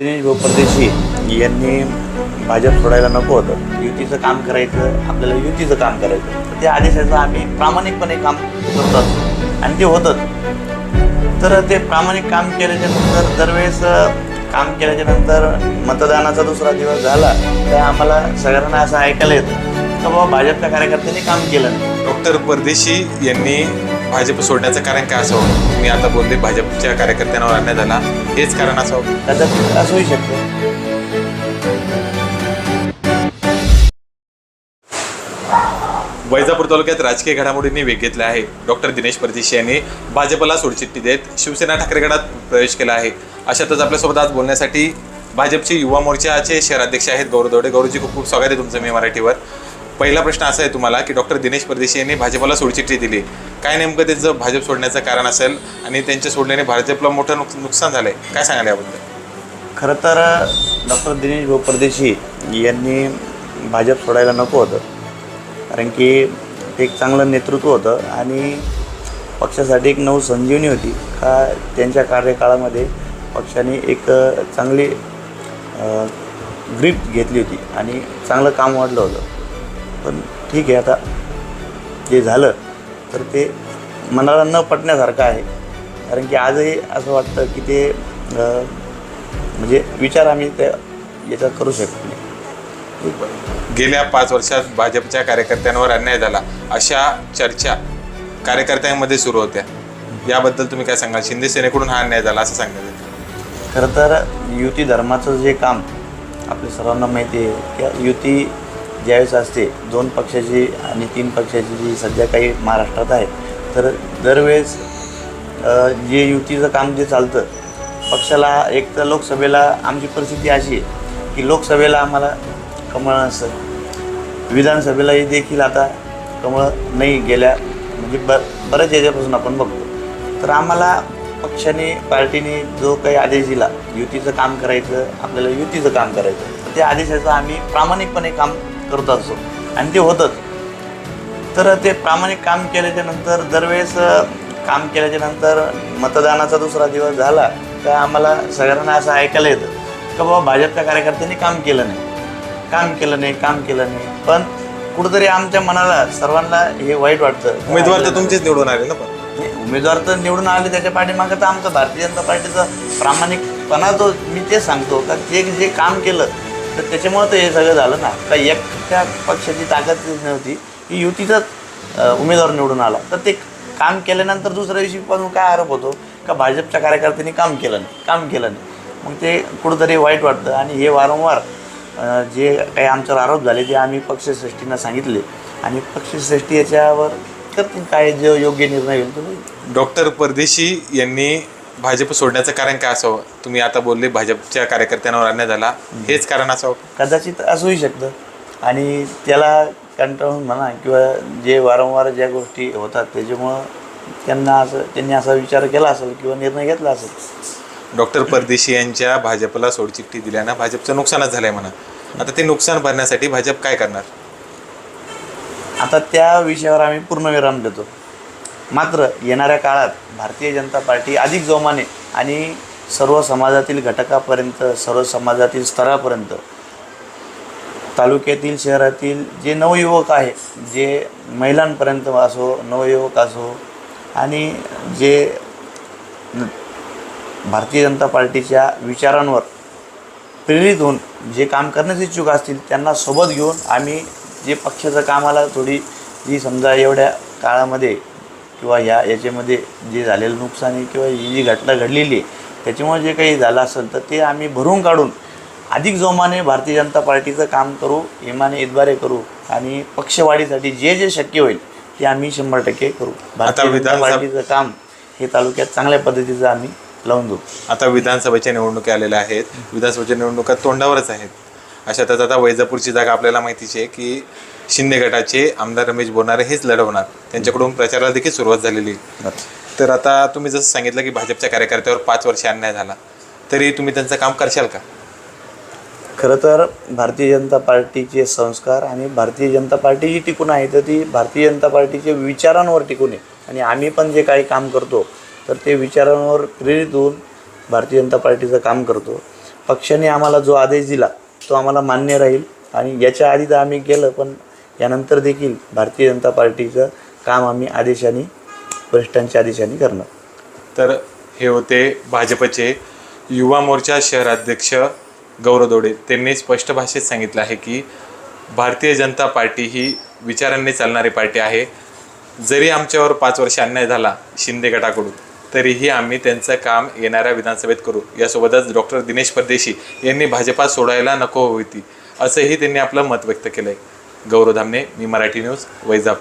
दिनेश भाऊ परदेशी यांनी भाजप सोडायला नको होतं. युतीचं काम करायचं आपल्याला युतीचं काम करायचं. तर त्या आदेशाचं आम्ही प्रामाणिकपणे काम करत. असतो आणि ते होतंच. तर ते प्रामाणिक काम केल्याच्यानंतर दरवेळेस काम केल्याच्यानंतर मतदानाचा दुसरा दिवस झाला तर आम्हाला सगळ्यांना असं ऐकायला येतं. का बाबा भाजपच्या कार्यकर्त्यांनी काम केलं. नाही डॉक्टर परदेशी यांनी भाजप सोडण्याचं कारण काय असावं? तुम्ही आता बोलले भाजपच्या कार्यकर्त्यांवर अन्याय झाला. हेच कारण असावं. कदाचित असूही शकतं. वैजापूर तालुक्यात राजकीय घडामोडींनी वेग घेतला आहे. डॉक्टर दिनेश परदेशी यांनी भाजपला सोडचिठ्ठी देत शिवसेना ठाकरे गटात प्रवेश केला आहे. अशातच आपल्यासोबत आज बोलण्यासाठी भाजपचे युवा मोर्चाचे शहराध्यक्ष आहेत गौरव दौडे. गौरवजी खूप खूप स्वागत आहे तुमचं मी मराठीवर. पहिला प्रश्न असा आहे तुम्हाला की डॉक्टर दिनेश परदेशी यांनी भाजपला सोडचिठ्ठी दिली. काय नेमकं त्यांचं भाजप सोडण्याचं कारण असेल आणि त्यांच्या सोडल्याने भाजपला मोठं नुक नुकसान आहे काय सांगाल याबद्दल? खरं तर डॉक्टर दिनेश भाऊ परदेशी यांनी भाजप सोडायला नको होतं. कारण की एक चांगलं नेतृत्व होतं आणि पक्षासाठी एक नऊ संजीवनी होती. का त्यांच्या कार्यकाळामध्ये पक्षाने एक चांगली ग्रीप घेतली होती आणि चांगलं काम वाढलं होतं. पण ठीक आहे आता जे झालं तर ते मनाला न पटण्यासारखं आहे. कारण की आजही असं वाटतं की ते म्हणजे विचार आम्ही त्या याच्यात करू शकत नाही. गेल्या पाच वर्षात भाजपच्या कार्यकर्त्यांवर अन्याय झाला. अशा चर्चा कार्यकर्त्यांमध्ये सुरू होत्या. याबद्दल तुम्ही काय सांगाल? शिंदे सेनेकडून हा अन्याय झाला असं सांगण्यात येतं. खरं तर युती धर्माचं जे काम आपल्या सर्वांना माहिती आहे की युती ज्यावेळेस असते दोन पक्षाची आणि तीन पक्षाची जी सध्या काही महाराष्ट्रात आहे तर दरवेळेस जे युतीचं काम जे चालतं पक्षाला एक तर लोकसभेला आमची परिस्थिती अशी आहे की लोकसभेला आम्हाला कमळ नसतं विधानसभेलाही देखील आता कमळ नाही गेल्या म्हणजे ब बऱ्याच याच्यापासून आपण बघतो. तर आम्हाला पक्षाने पार्टीने जो काही आदेश दिला युतीचं काम करायचं आपल्याला युतीचं काम करायचं तर त्या आदेशाचं आम्ही प्रामाणिकपणे काम करत असतो. आणि ते होतंच. तर ते प्रामाणिक काम केल्याच्यानंतर दरवेळेस काम केल्याच्यानंतर मतदानाचा दुसरा दिवस झाला तर आम्हाला सगळ्यांना असं ऐकायला येतं का बाबा भाजपच्या कार्यकर्त्यांनी काम केलं नाही. काम केलं नाही काम केलं नाही. पण कुठंतरी आमच्या मनाला सर्वांना हे वाईट वाटतं. उमेदवार तर तुमचेच निवडून आले ना पण. उमेदवार तर निवडून आले त्याच्या पाठीमागं तर आमचं भारतीय जनता पार्टीचं प्रामाणिकपणा तो मी तेच सांगतो का जे जे काम केलं तर त्याच्यामुळं तर हे सगळं झालं ना. का एकट्या पक्षाची ताकद नव्हती. की युतीचाच उमेदवार निवडून आला. तर ते काम केल्यानंतर दुसऱ्या दिवशी पण काय आरोप होतो? का भाजपच्या कार्यकर्त्यांनी काम केलं नाही. काम केलं नाही. मग ते कुठंतरी वाईट वाटतं. आणि हे वारंवार जे काही आमच्यावर आरोप झाले ते आम्ही पक्षश्रेष्ठींना सांगितले. आणि पक्षश्रेष्ठी याच्यावर करतील काय? जे योग्य निर्णय होईल होईल. डॉक्टर परदेशी यांनी भाजप सोडण्याचं कारण काय असावं? तुम्ही आता बोलले भाजपच्या कार्यकर्त्यांवर अन्याय झाला. हेच कारण असावं? कदाचित असूही शकतं. आणि त्याला कंटाळून म्हणा किंवा जे वारंवार ज्या गोष्टी होतात त्याच्यामुळं त्यांना असं त्यांनी असा विचार केला असेल किंवा निर्णय घेतला असेल. डॉक्टर परदेशी यांच्या भाजपला सोडचिठ्ठी दिल्यानं भाजपचं नुकसानच झालंय म्हणा. आता ते नुकसान भरण्यासाठी भाजप काय करणार? आता त्या विषयावर आम्ही पूर्णविराम देतो. मात्र येणाऱ्या काळात भारतीय जनता पार्टी अधिक जोमाने आणि सर्व समाजातील घटकापर्यंत सर्व समाजातील स्तरापर्यंत तालुक्यातील शहरातील जे नवयुवक आहे जे महिलांपर्यंत असो नवयुवक असो आणि जे भारतीय जनता पार्टीच्या विचारांवर प्रेरित होऊन जे काम करण्यास इच्छुक असतील त्यांना सोबत घेऊन आम्ही जे पक्षाचं कामाला थोडी जी समजा एवढ्या काळामध्ये किंवा ह्या याच्यामध्ये जे झालेलं नुकसानी किंवा ही जी घटना घडलेली आहे त्याच्यामुळे जे काही झालं असेल तर ते आम्ही भरून काढून अधिक जोमाने भारतीय जनता पार्टीचं काम करू इमाने इतबारे करू आणि पक्षवाढीसाठी जे जे शक्य होईल ते आम्ही शंभर टक्के करू. भारतीय जनता पार्टीचं काम हे तालुक्यात चांगल्या पद्धतीचं आम्ही लावून देऊ. आता विधानसभेच्या निवडणुका आलेल्या आहेत. विधानसभेच्या निवडणुका तोंडावरच आहेत. अशातच आता वैजापूरची जागा आपल्याला माहितीची आहे की शिंदे गटाचे आमदार रमेश बोरणारे हेच लढवणार. त्यांच्याकडून प्रचाराला देखील सुरुवात झालेली. तर आता तुम्ही जसं सांगितलं की भाजपच्या कार्यकर्त्यावर पाच वर्ष अन्याय झाला तरी तुम्ही त्यांचं काम करशाल का? खरं तर भारतीय जनता पार्टीचे संस्कार आणि भारतीय जनता पार्टी जी टिकून आहे तर ती भारतीय जनता पार्टीचे विचारांवर टिकून आहे. आणि आम्ही पण जे काही काम करतो तर ते विचारांवर प्रेरित होऊन भारतीय जनता पार्टीचं काम करतो. पक्षाने आम्हाला जो आदेश दिला तो आम्हाला मान्य राहील. आणि याच्या आधी तर आम्ही केलं पण यानंतर देखील भारतीय जनता पार्टीचं काम आम्ही आदेशाने वरिष्ठांच्या आदेशाने करणार. तर हे होते भाजपचे युवा मोर्चा शहराध्यक्ष गौरव दोडे. त्यांनी स्पष्ट भाषेत सांगितलं आहे की भारतीय जनता पार्टी ही विचारांनी चालणारी पार्टी आहे. जरी आमच्यावर पाच वर्ष अन्याय झाला शिंदे गटाकडून तरीही आम्ही त्यांचं काम येणाऱ्या विधानसभेत करू. यासोबतच डॉक्टर दिनेश परदेशी यांनी भाजपा सोडायला नको होती असंही त्यांनी आपलं मत व्यक्त केलं आहे गौरव धामणे मी मराठी न्यूज वैजाप